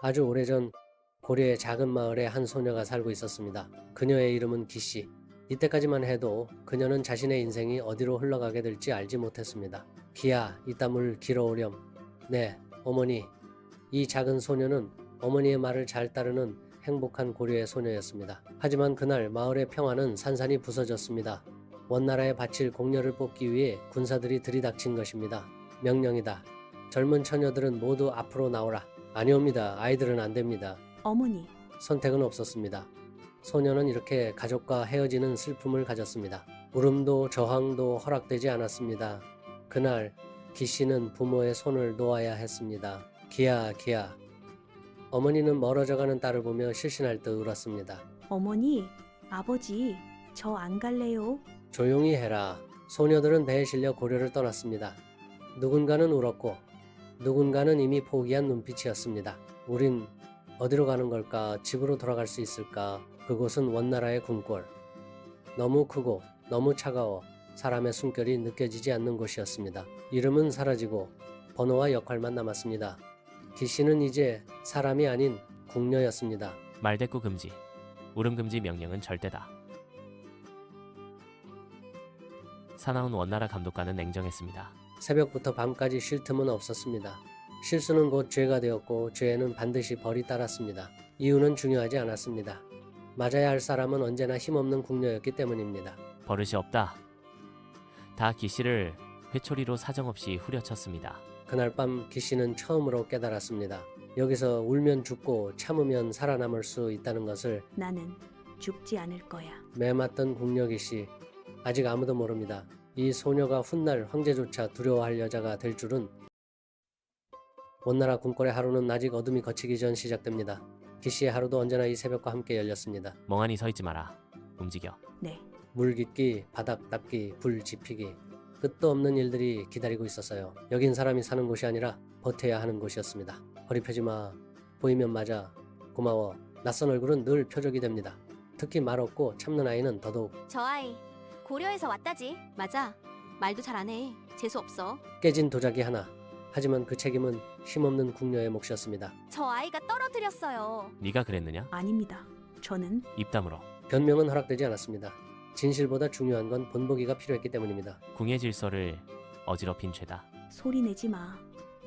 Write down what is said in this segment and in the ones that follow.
아주 오래전 고려의 작은 마을에 한 소녀가 살고 있었습니다. 그녀의 이름은 기씨. 이때까지만 해도 그녀는 자신의 인생이 어디로 흘러가게 될지 알지 못했습니다. 기야, 이따 물 길어오렴. 네, 어머니. 이 작은 소녀는 어머니의 말을 잘 따르는 행복한 고려의 소녀였습니다. 하지만 그날 마을의 평화는 산산이 부서졌습니다. 원나라에 바칠 공녀를 뽑기 위해 군사들이 들이닥친 것입니다. 명령이다. 젊은 처녀들은 모두 앞으로 나오라. 아니옵니다. 아이들은 안 됩니다. 어머니, 선택은 없었습니다. 소녀는 이렇게 가족과 헤어지는 슬픔을 가졌습니다. 울음도 저항도 허락되지 않았습니다. 그날 기 씨는 부모의 손을 놓아야 했습니다. 기야, 기야. 어머니는 멀어져가는 딸을 보며 실신할 듯 울었습니다. 어머니, 아버지, 저 안 갈래요. 조용히 해라. 소녀들은 배에 실려 고려를 떠났습니다. 누군가는 울었고 누군가는 이미 포기한 눈빛이었습니다. 우린 어디로 가는 걸까? 집으로 돌아갈 수 있을까? 그곳은 원나라의 궁궐. 너무 크고 너무 차가워 사람의 숨결이 느껴지지 않는 곳이었습니다. 이름은 사라지고 번호와 역할만 남았습니다. 기씨는 이제 사람이 아닌 궁녀였습니다. 말대꾸 금지. 울음 금지 명령은 절대다. 사나운 원나라 감독관은 냉정했습니다. 새벽부터 밤까지 쉴 틈은 없었습니다. 실수는 곧 죄가 되었고 죄에는 반드시 벌이 따랐습니다. 이유는 중요하지 않았습니다. 맞아야 할 사람은 언제나 힘없는 궁녀였기 때문입니다. 버릇이 없다. 다 기씨를 회초리로 사정없이 후려쳤습니다. 그날 밤 기씨는 처음으로 깨달았습니다. 여기서 울면 죽고 참으면 살아남을 수 있다는 것을 나는 죽지 않을 거야. 매맞던 궁녀 기씨 아직 아무도 모릅니다. 이 소녀가 훗날 황제조차 두려워할 여자가 될 줄은 원나라 궁궐의 하루는 아직 어둠이 거치기 전 시작됩니다. 기씨의 하루도 언제나 이 새벽과 함께 열렸습니다. 멍하니 서 있지 마라. 움직여. 네, 물 깃기, 바닥 닦기, 불 지피기 끝도 없는 일들이 기다리고 있었어요. 여긴 사람이 사는 곳이 아니라 버텨야 하는 곳이었습니다. 허리 펴지 마. 보이면 맞아. 고마워. 낯선 얼굴은 늘 표적이 됩니다. 특히 말 없고 참는 아이는 더더욱 저 아이 고려에서 왔다지. 맞아. 말도 잘 안 해. 재수 없어. 깨진 도자기 하나. 하지만 그 책임은 힘없는 궁녀의 몫이었습니다. 저 아이가 떨어뜨렸어요. 네가 그랬느냐? 아닙니다. 저는 입 다물어. 변명은 허락되지 않았습니다. 진실보다 중요한 건 본보기가 필요했기 때문입니다. 궁의 질서를 어지럽힌 죄다. 소리 내지 마.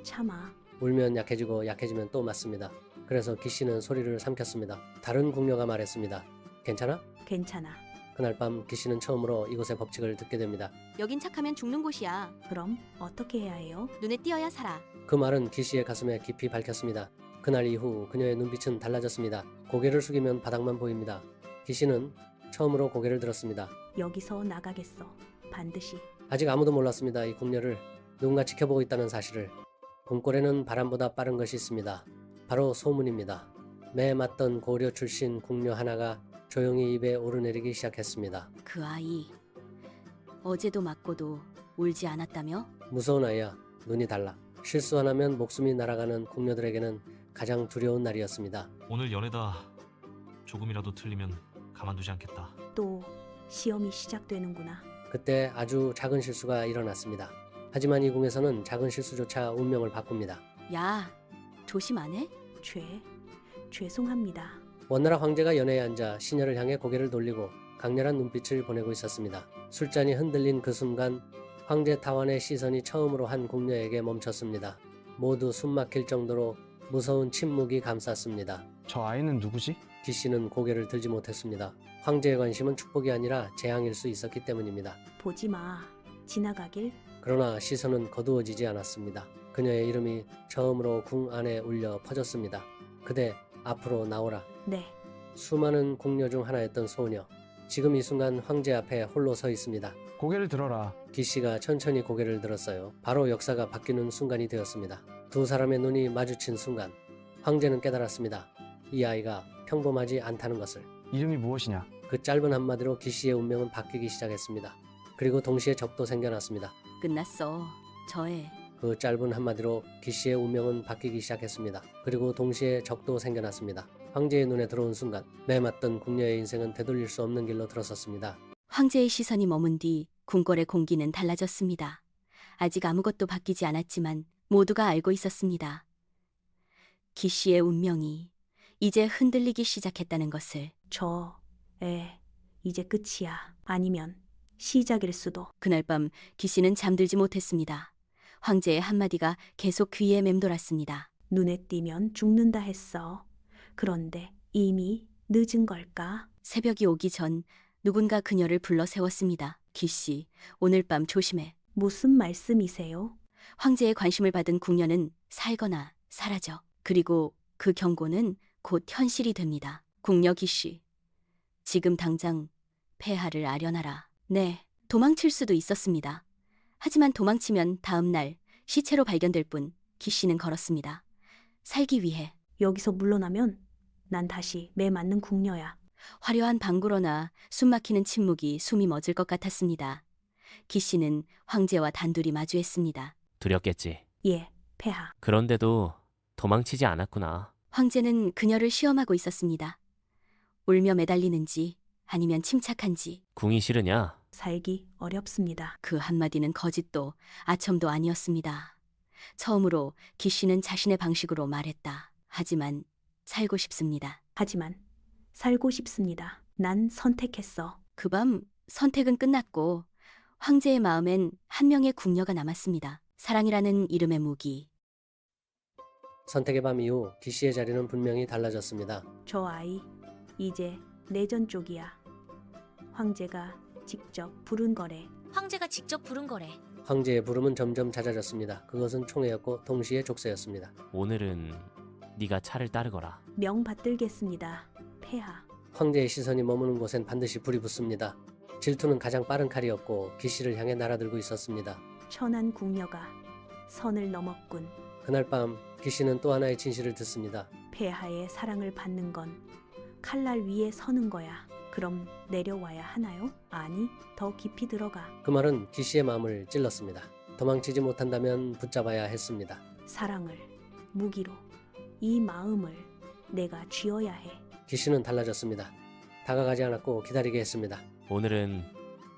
참아. 울면 약해지고 약해지면 또 맞습니다. 그래서 기씨는 소리를 삼켰습니다. 다른 궁녀가 말했습니다. 괜찮아? 괜찮아. 그날 밤 기씨는 처음으로 이곳의 법칙을 듣게 됩니다. 여긴 착하면 죽는 곳이야. 그럼 어떻게 해야 해요? 눈에 띄어야 살아. 그 말은 기씨의 가슴에 깊이 밝혔습니다. 그날 이후 그녀의 눈빛은 달라졌습니다. 고개를 숙이면 바닥만 보입니다. 기씨는 처음으로 고개를 들었습니다. 여기서 나가겠어. 반드시. 아직 아무도 몰랐습니다. 이 궁녀를 누군가 지켜보고 있다는 사실을. 궁궐에는 바람보다 빠른 것이 있습니다. 바로 소문입니다. 매 맞던 고려 출신 궁녀 하나가 조용히 입에 오르내리기 시작했습니다. 그 아이. 어제도 맞고도 울지 않았다며? 무서운 아이야. 눈이 달라. 실수 하나면 목숨이 날아가는 궁녀들에게는 가장 두려운 날이었습니다. 오늘 연애다. 조금이라도 틀리면 가만두지 않겠다. 또 시험이 시작되는구나. 그때 아주 작은 실수가 일어났습니다. 하지만 이 궁에서는 작은 실수조차 운명을 바꿉니다. 야, 조심 안 해? 죄. 죄송합니다. 원나라 황제가 연회에 앉아 시녀를 향해 고개를 돌리고 강렬한 눈빛을 보내고 있었습니다. 술잔이 흔들린 그 순간 황제 타완의 시선이 처음으로 한 궁녀에게 멈췄습니다. 모두 숨막힐 정도로 무서운 침묵이 감쌌습니다. 저 아이는 누구지? 기씨는 고개를 들지 못했습니다. 황제의 관심은 축복이 아니라 재앙일 수 있었기 때문입니다. 보지 마. 지나가길. 그러나 시선은 거두어지지 않았습니다. 그녀의 이름이 처음으로 궁 안에 울려 퍼졌습니다. 그대 앞으로 나오라. 네. 수많은 궁녀 중 하나였던 소녀. 지금 이 순간 황제 앞에 홀로 서 있습니다. 고개를 들어라. 기씨가 천천히 고개를 들었어요. 바로 역사가 바뀌는 순간이 되었습니다. 두 사람의 눈이 마주친 순간 황제는 깨달았습니다. 이 아이가 평범하지 않다는 것을. 이름이 무엇이냐? 그 짧은 한마디로 기씨의 운명은 바뀌기 시작했습니다. 그리고 동시에 적도 생겨났습니다. 끝났어. 저애. 그 짧은 한마디로 기씨의 운명은 바뀌기 시작했습니다. 그리고 동시에 적도 생겨났습니다. 황제의 눈에 들어온 순간 매맞던 궁녀의 인생은 되돌릴 수 없는 길로 들어섰습니다. 황제의 시선이 머문 뒤 궁궐의 공기는 달라졌습니다. 아직 아무것도 바뀌지 않았지만 모두가 알고 있었습니다. 기 씨의 운명이 이제 흔들리기 시작했다는 것을 저, 에, 이제 끝이야. 아니면 시작일 수도. 그날 밤 기 씨는 잠들지 못했습니다. 황제의 한마디가 계속 귀에 맴돌았습니다. 눈에 띄면 죽는다 했어. 그런데 이미 늦은 걸까? 새벽이 오기 전 누군가 그녀를 불러 세웠습니다. 기 씨, 오늘 밤 조심해. 무슨 말씀이세요? 황제의 관심을 받은 궁녀는 살거나 사라져. 그리고 그 경고는 곧 현실이 됩니다. 궁녀 기씨. 지금 당장 폐하를 아련하라. 네, 도망칠 수도 있었습니다. 하지만 도망치면 다음 날 시체로 발견될 뿐 기씨는 걸었습니다. 살기 위해 여기서 물러나면 난 다시 매 맞는 궁녀야. 화려한 방구로나 숨막히는 침묵이 숨이 멎을 것 같았습니다. 기 씨는 황제와 단둘이 마주했습니다. 두렵겠지. 예, 폐하. 그런데도 도망치지 않았구나. 황제는 그녀를 시험하고 있었습니다. 울며 매달리는지 아니면 침착한지 궁이 싫으냐? 살기 어렵습니다. 그 한마디는 거짓도 아첨도 아니었습니다. 처음으로 기 씨는 자신의 방식으로 말했다. 하지만 살고 싶습니다. 하지만 살고 싶습니다. 난 선택했어. 그 밤 선택은 끝났고 황제의 마음엔 한 명의 궁녀가 남았습니다. 사랑이라는 이름의 무기. 선택의 밤 이후 기씨의 자리는 분명히 달라졌습니다. 저 아이 이제 내전 쪽이야. 황제가 직접 부른 거래. 황제가 직접 부른 거래. 황제의 부름은 점점 잦아졌습니다. 그것은 총애였고 동시에 족쇄였습니다. 오늘은 네가 차를 따르거라. 명 받들겠습니다. 폐하. 황제의 시선이 머무는 곳엔 반드시 불이 붙습니다. 질투는 가장 빠른 칼이었고 기씨를 향해 날아들고 있었습니다. 천한 궁녀가 선을 넘었군. 그날 밤 기씨는 또 하나의 진실을 듣습니다. 폐하의 사랑을 받는 건 칼날 위에 서는 거야. 그럼 내려와야 하나요? 아니, 더 깊이 들어가. 그 말은 기씨의 마음을 찔렀습니다. 도망치지 못한다면 붙잡아야 했습니다. 사랑을 무기로 이 마음을 내가 쥐어야 해. 기씨는 달라졌습니다. 다가가지 않았고 기다리게 했습니다. 오늘은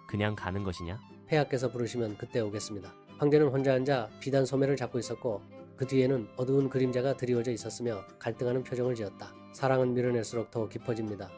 그냥 가는 것이냐? 폐하께서 부르시면 그때 오겠습니다. 황제는 혼자 앉아 비단 소매를 잡고 있었고 그 뒤에는 어두운 그림자가 드리워져 있었으며 갈등하는 표정을 지었다. 사랑은 밀어낼수록 더 깊어집니다.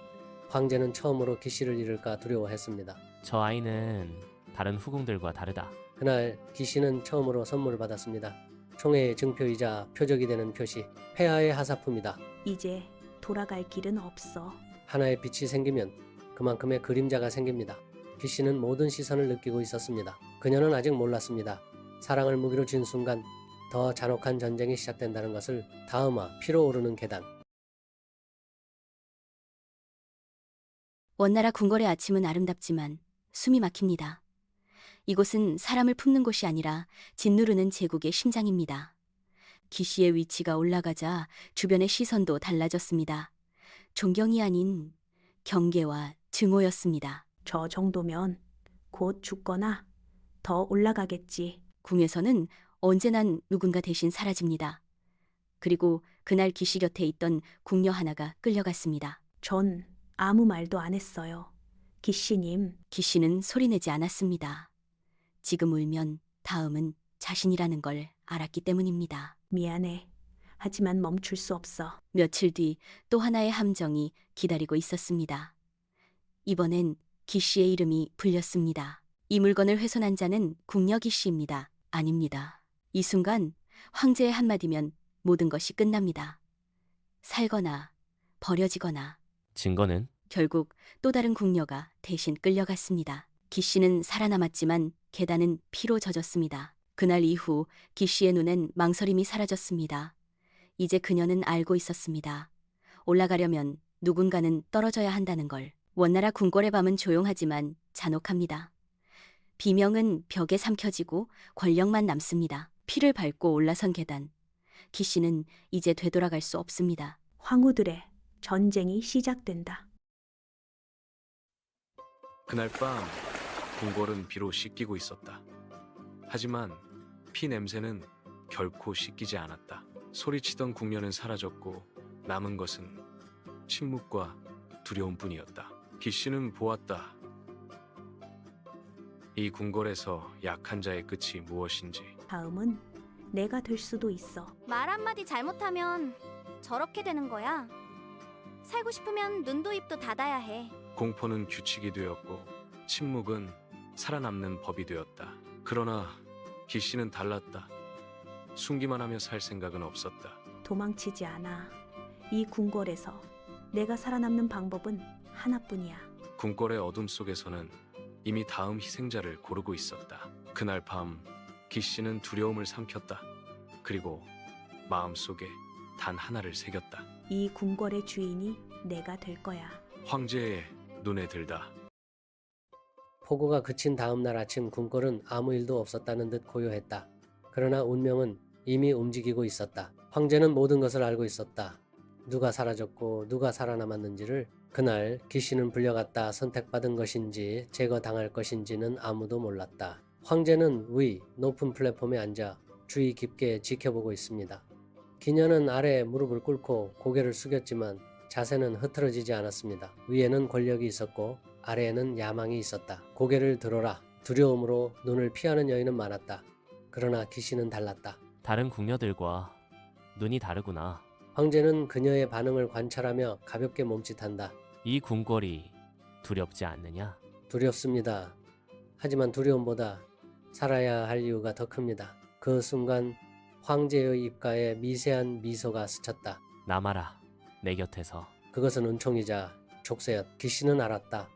황제는 처음으로 기씨를 잃을까 두려워했습니다. 저 아이는 다른 후궁들과 다르다. 그날 기씨는 처음으로 선물을 받았습니다. 총회의 증표이자 표적이 되는 표시, 폐하의 하사품이다. 이제 돌아갈 길은 없어. 하나의 빛이 생기면 그만큼의 그림자가 생깁니다. 기씨는 모든 시선을 느끼고 있었습니다. 그녀는 아직 몰랐습니다. 사랑을 무기로 쥔 순간 더 잔혹한 전쟁이 시작된다는 것을 다음화 피로 오르는 계단. 원나라 궁궐의 아침은 아름답지만 숨이 막힙니다. 이곳은 사람을 품는 곳이 아니라 짓누르는 제국의 심장입니다. 기씨의 위치가 올라가자 주변의 시선도 달라졌습니다. 존경이 아닌 경계와 증오였습니다. 저 정도면 곧 죽거나 더 올라가겠지. 궁에서는 언제나 누군가 대신 사라집니다. 그리고 그날 기씨 곁에 있던 궁녀 하나가 끌려갔습니다. 전 아무 말도 안 했어요. 기씨님, 기씨는 소리내지 않았습니다. 지금 울면 다음은 자신이라는 걸 알았기 때문입니다. 미안해. 하지만 멈출 수 없어. 며칠 뒤 또 하나의 함정이 기다리고 있었습니다. 이번엔 기 씨의 이름이 불렸습니다. 이 물건을 훼손한 자는 궁녀 기씨입니다. 아닙니다. 이 순간 황제의 한마디면 모든 것이 끝납니다. 살거나 버려지거나 증거는 결국 또 다른 궁녀가 대신 끌려갔습니다. 기 씨는 살아남았지만 계단은 피로 젖었습니다. 그날 이후 기 씨의 눈엔 망설임이 사라졌습니다. 이제 그녀는 알고 있었습니다. 올라가려면 누군가는 떨어져야 한다는 걸. 원나라 궁궐의 밤은 조용하지만 잔혹합니다. 비명은 벽에 삼켜지고 권력만 남습니다. 피를 밟고 올라선 계단. 기 씨는 이제 되돌아갈 수 없습니다. 황후들의 전쟁이 시작된다. 그날 밤 궁궐은 비로 씻기고 있었다. 하지만 피 냄새는 결코 씻기지 않았다. 소리치던 궁녀는 사라졌고 남은 것은 침묵과 두려움뿐이었다. 기씨는 보았다. 이 궁궐에서 약한 자의 끝이 무엇인지 다음은 내가 될 수도 있어. 말 한마디 잘못하면 저렇게 되는 거야? 살고 싶으면 눈도 입도 닫아야 해. 공포는 규칙이 되었고 침묵은 살아남는 법이 되었다. 그러나 기 씨는 달랐다. 숨기만 하며 살 생각은 없었다. 도망치지 않아. 이 궁궐에서 내가 살아남는 방법은 하나뿐이야. 궁궐의 어둠 속에서는 이미 다음 희생자를 고르고 있었다. 그날 밤 기씨는 두려움을 삼켰다. 그리고 마음속에 단 하나를 새겼다. 이 궁궐의 주인이 내가 될 거야. 황제의 눈에 들다. 폭우가 그친 다음 날 아침 궁궐은 아무 일도 없었다는 듯 고요했다. 그러나 운명은 이미 움직이고 있었다. 황제는 모든 것을 알고 있었다. 누가 사라졌고 누가 살아남았는지를 그날 기씨는 불려갔다 선택받은 것인지 제거당할 것인지는 아무도 몰랐다. 황제는 위 높은 플랫폼에 앉아 주의 깊게 지켜보고 있습니다. 기녀는 아래에 무릎을 꿇고 고개를 숙였지만 자세는 흐트러지지 않았습니다. 위에는 권력이 있었고 아래에는 야망이 있었다. 고개를 들어라. 두려움으로 눈을 피하는 여인은 많았다. 그러나 기씨는 달랐다. 다른 궁녀들과 눈이 다르구나. 황제는 그녀의 반응을 관찰하며 가볍게 몸짓한다. 이 궁궐이 두렵지 않느냐? 두렵습니다. 하지만 두려움보다 살아야 할 이유가 더 큽니다. 그 순간 황제의 입가에 미세한 미소가 스쳤다. 남아라. 내 곁에서. 그것은 은총이자 족쇄였. 기씨는 알았다.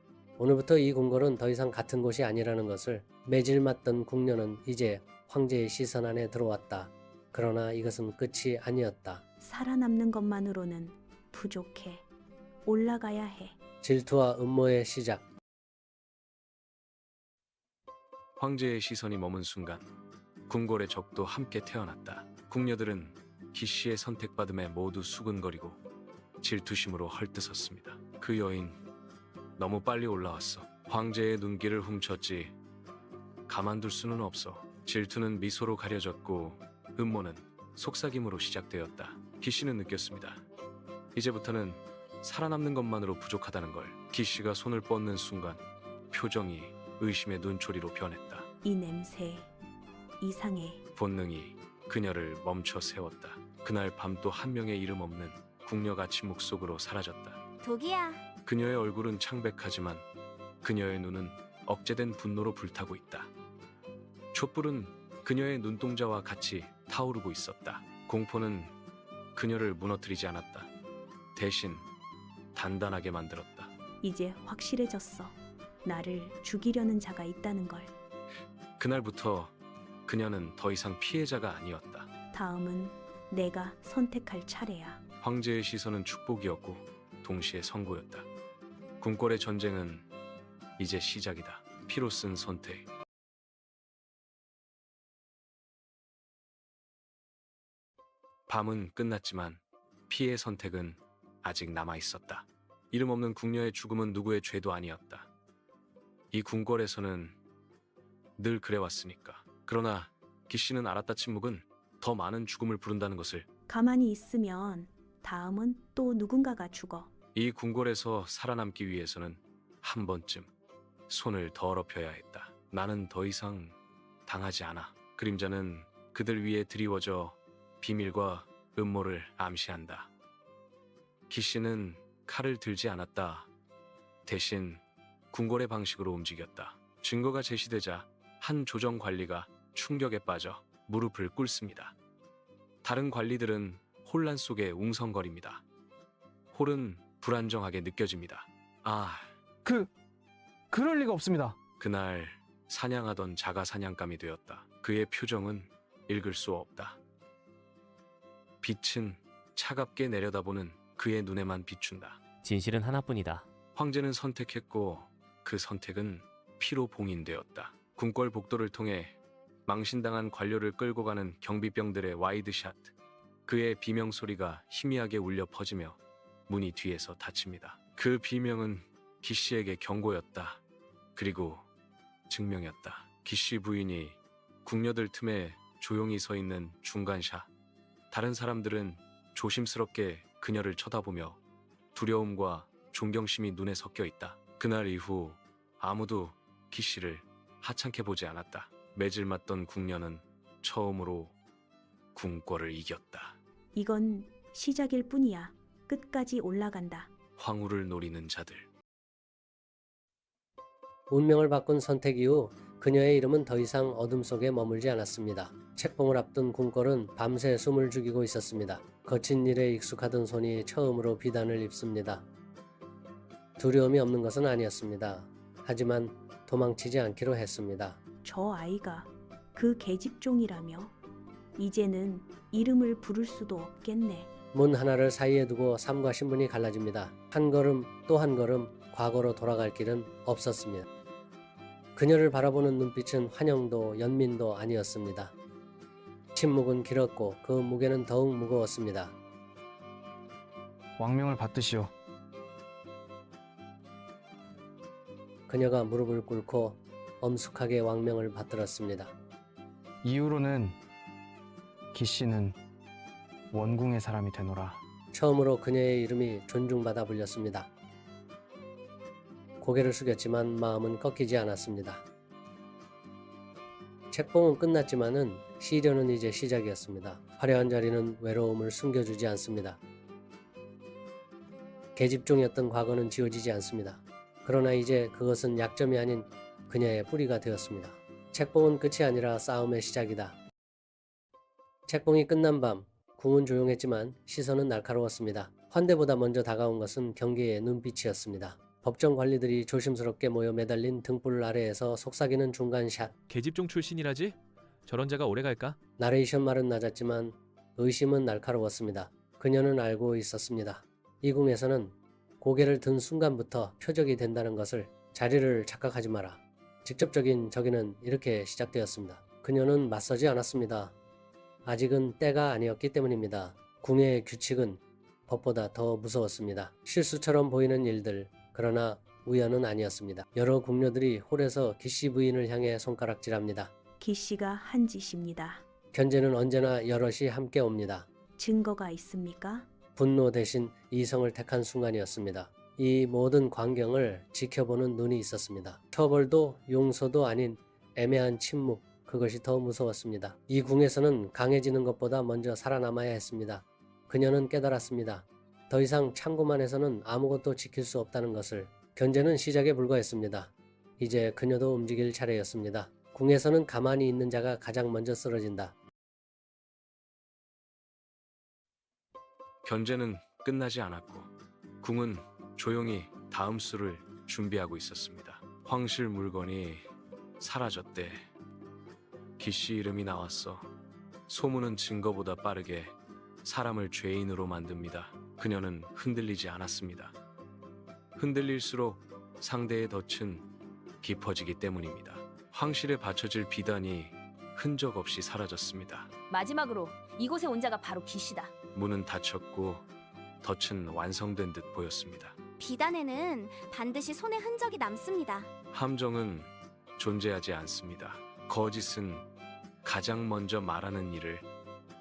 오늘부터 이 궁궐은 더 이상 같은 곳이 아니라는 것을 매질 맞던 궁녀는 이제 황제의 시선 안에 들어왔다. 그러나 이것은 끝이 아니었다. 살아남는 것만으로는 부족해. 올라가야 해. 질투와 음모의 시작. 황제의 시선이 머문 순간 궁궐의 적도 함께 태어났다. 궁녀들은 기씨의 선택받음에 모두 수근거리고 질투심으로 헐뜯었습니다. 그 여인 너무 빨리 올라왔어. 황제의 눈길을 훔쳤지. 가만둘 수는 없어. 질투는 미소로 가려졌고 음모는 속삭임으로 시작되었다. 기씨는 느꼈습니다. 이제부터는 살아남는 것만으로 부족하다는 걸. 기씨가 손을 뻗는 순간 표정이 의심의 눈초리로 변했다. 이 냄새 이상해. 본능이 그녀를 멈춰 세웠다. 그날 밤 또 한 명의 이름 없는 궁녀가 침묵 속으로 사라졌다. 독이야. 그녀의 얼굴은 창백하지만 그녀의 눈은 억제된 분노로 불타고 있다. 촛불은 그녀의 눈동자와 같이 타오르고 있었다. 공포는 그녀를 무너뜨리지 않았다. 대신 단단하게 만들었다. 이제 확실해졌어. 나를 죽이려는 자가 있다는 걸. 그날부터 그녀는 더 이상 피해자가 아니었다. 다음은 내가 선택할 차례야. 황제의 시선은 축복이었고 동시에 선고였다. 궁궐의 전쟁은 이제 시작이다. 피로 쓴 선택. 밤은 끝났지만 피의 선택은 아직 남아 있었다. 이름 없는 궁녀의 죽음은 누구의 죄도 아니었다. 이 궁궐에서는 늘 그래왔으니까. 그러나 기씨는 알았다 침묵은 더 많은 죽음을 부른다는 것을 가만히 있으면 다음은 또 누군가가 죽어. 이 궁궐에서 살아남기 위해서는 한 번쯤 손을 더럽혀야 했다. 나는 더 이상 당하지 않아. 그림자는 그들 위에 드리워져 비밀과 음모를 암시한다. 기씨는 칼을 들지 않았다. 대신 궁궐의 방식으로 움직였다. 증거가 제시되자 한 조정 관리가 충격에 빠져 무릎을 꿇습니다. 다른 관리들은 혼란 속에 웅성거립니다. 홀은 불안정하게 느껴집니다. 아, 그 그럴 리가 없습니다. 그날 사냥하던 자가 사냥감이 되었다. 그의 표정은 읽을 수 없다. 빛은 차갑게 내려다보는 그의 눈에만 비춘다. 진실은 하나뿐이다. 황제는 선택했고 그 선택은 피로 봉인되었다. 궁궐 복도를 통해 망신당한 관료를 끌고 가는 경비병들의 와이드샷. 그의 비명 소리가 희미하게 울려 퍼지며 문이 뒤에서 닫힙니다. 그 비명은 기씨에게 경고였다. 그리고 증명이었다. 기씨 부인이 궁녀들 틈에 조용히 서 있는 중간샷. 다른 사람들은 조심스럽게 그녀를 쳐다보며 두려움과 존경심이 눈에 섞여 있다. 그날 이후 아무도 기씨를 하찮게 보지 않았다. 매질 맞던 궁녀는 처음으로 궁궐을 이겼다. 이건 시작일 뿐이야. 끝까지 올라간다. 황후를 노리는 자들. 운명을 바꾼 선택 이후 그녀의 이름은 더 이상 어둠 속에 머물지 않았습니다. 책봉을 앞둔 궁궐은 밤새 숨을 죽이고 있었습니다. 거친 일에 익숙하던 손이 처음으로 비단을 입습니다. 두려움이 없는 것은 아니었습니다. 하지만 도망치지 않기로 했습니다. 저 아이가 그 계집종이라며. 이제는 이름을 부를 수도 없겠네. 문 하나를 사이에 두고 삶과 신분이 갈라집니다. 한 걸음 또 한 걸음 과거로 돌아갈 길은 없었습니다. 그녀를 바라보는 눈빛은 환영도 연민도 아니었습니다. 침묵은 길었고 그 무게는 더욱 무거웠습니다. 왕명을 받드시오. 그녀가 무릎을 꿇고 엄숙하게 왕명을 받들었습니다. 이후로는 기 씨는 원궁의 사람이 되노라. 처음으로 그녀의 이름이 존중받아 불렸습니다. 고개를 숙였지만 마음은 꺾이지 않았습니다. 책봉은 끝났지만은 시련은 이제 시작이었습니다. 화려한 자리는 외로움을 숨겨주지 않습니다. 계집종이었던 과거는 지워지지 않습니다. 그러나 이제 그것은 약점이 아닌 그녀의 뿌리가 되었습니다. 책봉은 끝이 아니라 싸움의 시작이다. 책봉이 끝난 밤, 궁은 조용했지만 시선은 날카로웠습니다. 환대보다 먼저 다가온 것은 경계의 눈빛이었습니다. 법정 관리들이 조심스럽게 모여 매달린 등불 아래에서 속삭이는 중간샷. 계집종 출신이라지? 저런 자가 오래 갈까? 나레이션 말은 낮았지만 의심은 날카로웠습니다. 그녀는 알고 있었습니다. 이 궁에서는 고개를 든 순간부터 표적이 된다는 것을 자리를 착각하지 마라. 직접적인 적이는 이렇게 시작되었습니다. 그녀는 맞서지 않았습니다. 아직은 때가 아니었기 때문입니다. 궁의 규칙은 법보다 더 무서웠습니다. 실수처럼 보이는 일들, 그러나 우연은 아니었습니다. 여러 궁녀들이 홀에서 기씨 부인을 향해 손가락질합니다. 기씨가 한 짓입니다. 견제는 언제나 여럿이 함께 옵니다. 증거가 있습니까? 분노 대신 이성을 택한 순간이었습니다. 이 모든 광경을 지켜보는 눈이 있었습니다. 처벌도 용서도 아닌 애매한 침묵, 그것이 더 무서웠습니다. 이 궁에서는 강해지는 것보다 먼저 살아남아야 했습니다. 그녀는 깨달았습니다. 더 이상 참고만 해서는 아무것도 지킬 수 없다는 것을 견제는 시작에 불과했습니다. 이제 그녀도 움직일 차례였습니다. 궁에서는 가만히 있는 자가 가장 먼저 쓰러진다. 견제는 끝나지 않았고 궁은 조용히 다음 수를 준비하고 있었습니다. 황실 물건이 사라졌대. 기씨 이름이 나왔어. 소문은 증거보다 빠르게 사람을 죄인으로 만듭니다. 그녀는 흔들리지 않았습니다. 흔들릴수록 상대의 덫은 깊어지기 때문입니다. 황실에 받쳐질 비단이 흔적 없이 사라졌습니다. 마지막으로 이곳에 온 자가 바로 기시다. 문은 닫혔고 덫은 완성된 듯 보였습니다. 비단에는 반드시 손의 흔적이 남습니다. 함정은 존재하지 않습니다. 거짓은 가장 먼저 말하는 일을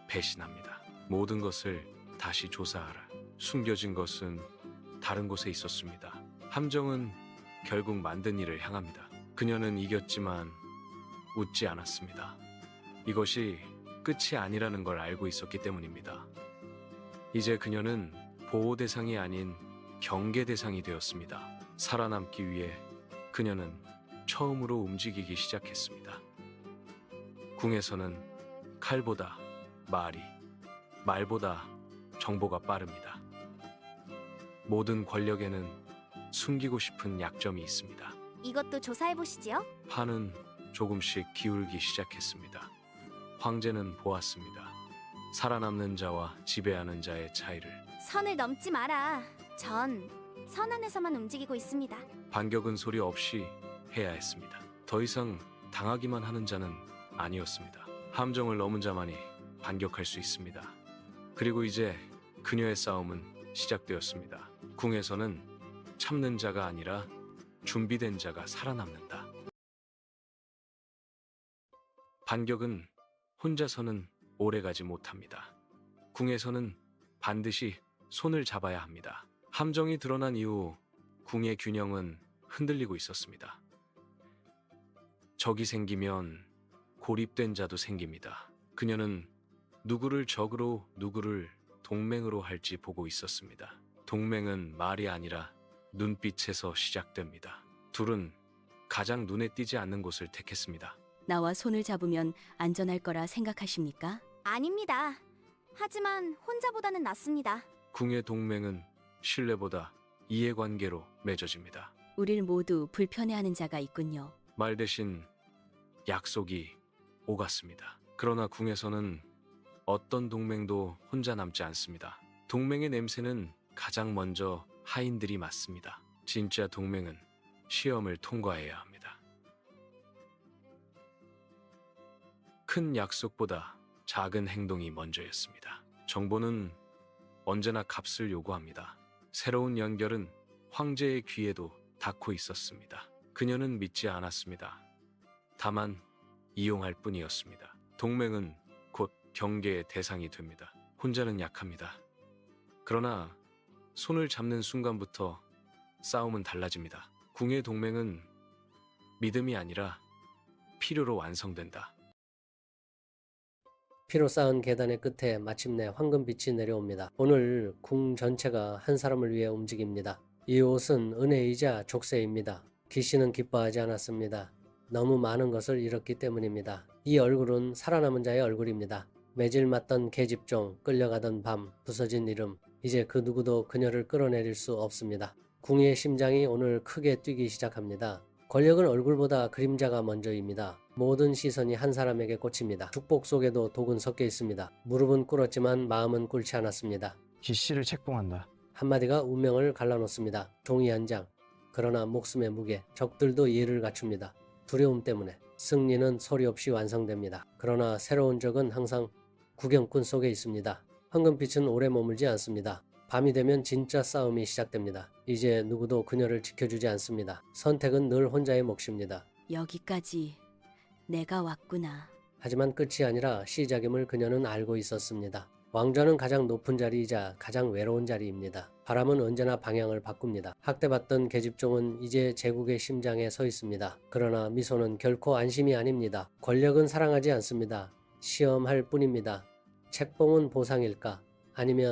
배신합니다. 모든 것을 다시 조사하라. 숨겨진 것은 다른 곳에 있었습니다. 함정은 결국 만든 일을 향합니다. 그녀는 이겼지만 웃지 않았습니다. 이것이 끝이 아니라는 걸 알고 있었기 때문입니다. 이제 그녀는 보호 대상이 아닌 경계 대상이 되었습니다. 살아남기 위해 그녀는 처음으로 움직이기 시작했습니다. 궁에서는 칼보다 말이, 말보다 정보가 빠릅니다. 모든 권력에는 숨기고 싶은 약점이 있습니다. 이것도 조사해 보시지요. 판은 조금씩 기울기 시작했습니다. 황제는 보았습니다. 살아남는 자와 지배하는 자의 차이를 선을 넘지 마라. 전 선 안에서만 움직이고 있습니다. 반격은 소리 없이 해야 했습니다. 더 이상 당하기만 하는 자는 아니었습니다. 함정을 넘은 자만이 반격할 수 있습니다. 그리고 이제 그녀의 싸움은 시작되었습니다. 궁에서는 참는 자가 아니라 준비된 자가 살아남는다. 반격은 혼자서는 오래가지 못합니다. 궁에서는 반드시 손을 잡아야 합니다. 함정이 드러난 이후 궁의 균형은 흔들리고 있었습니다. 적이 생기면 고립된 자도 생깁니다. 그녀는 누구를 적으로 누구를 동맹으로 할지 보고 있었습니다. 동맹은 말이 아니라 눈빛에서 시작됩니다. 둘은 가장 눈에 띄지 않는 곳을 택했습니다. 나와 손을 잡으면 안전할 거라 생각하십니까? 아닙니다. 하지만 혼자보다는 낫습니다. 궁의 동맹은 신뢰보다 이해관계로 맺어집니다. 우릴 모두 불편해하는 자가 있군요. 말 대신 약속이 오갔습니다. 그러나 궁에서는 어떤 동맹도 혼자 남지 않습니다. 동맹의 냄새는 가장 먼저 하인들이 맡습니다. 진짜 동맹은 시험을 통과해야 합니다. 큰 약속보다 작은 행동이 먼저였습니다. 정보는 언제나 값을 요구합니다. 새로운 연결은 황제의 귀에도 닿고 있었습니다. 그녀는 믿지 않았습니다. 다만 이용할 뿐이었습니다. 동맹은 곧 경계의 대상이 됩니다. 혼자는 약합니다. 그러나 손을 잡는 순간부터 싸움은 달라집니다. 궁의 동맹은 믿음이 아니라 필요로 완성된다. 피로 쌓은 계단의 끝에 마침내 황금빛이 내려옵니다. 오늘 궁 전체가 한 사람을 위해 움직입니다. 이 옷은 은혜이자 족쇄입니다. 기씨는 기뻐하지 않았습니다. 너무 많은 것을 잃었기 때문입니다. 이 얼굴은 살아남은 자의 얼굴입니다. 매질 맞던 계집종, 끌려가던 밤, 부서진 이름, 이제 그 누구도 그녀를 끌어내릴 수 없습니다. 궁의 심장이 오늘 크게 뛰기 시작합니다. 권력은 얼굴보다 그림자가 먼저입니다. 모든 시선이 한 사람에게 꽂힙니다. 축복 속에도 독은 섞여 있습니다. 무릎은 꿇었지만 마음은 꿇지 않았습니다. 기씨를 책봉한다. 한마디가 운명을 갈라놓습니다. 종이 한 장. 그러나 목숨의 무게, 적들도 이해를 갖춥니다. 두려움 때문에 승리는 소리 없이 완성됩니다. 그러나 새로운 적은 항상 구경꾼 속에 있습니다. 황금빛은 오래 머물지 않습니다. 밤이 되면 진짜 싸움이 시작됩니다. 이제 누구도 그녀를 지켜주지 않습니다. 선택은 늘 혼자의 몫입니다. 여기까지 내가 왔구나. 하지만 끝이 아니라 시작임을 그녀는 알고 있었습니다. 왕좌는 가장 높은 자리이자 가장 외로운 자리입니다. 바람은 언제나 방향을 바꿉니다. 학대받던 계집종은 이제 제국의 심장에 서 있습니다. 그러나 미소는 결코 안심이 아닙니다. 권력은 사랑하지 않습니다. 시험할 뿐입니다. 책봉은 보상일까? 아니면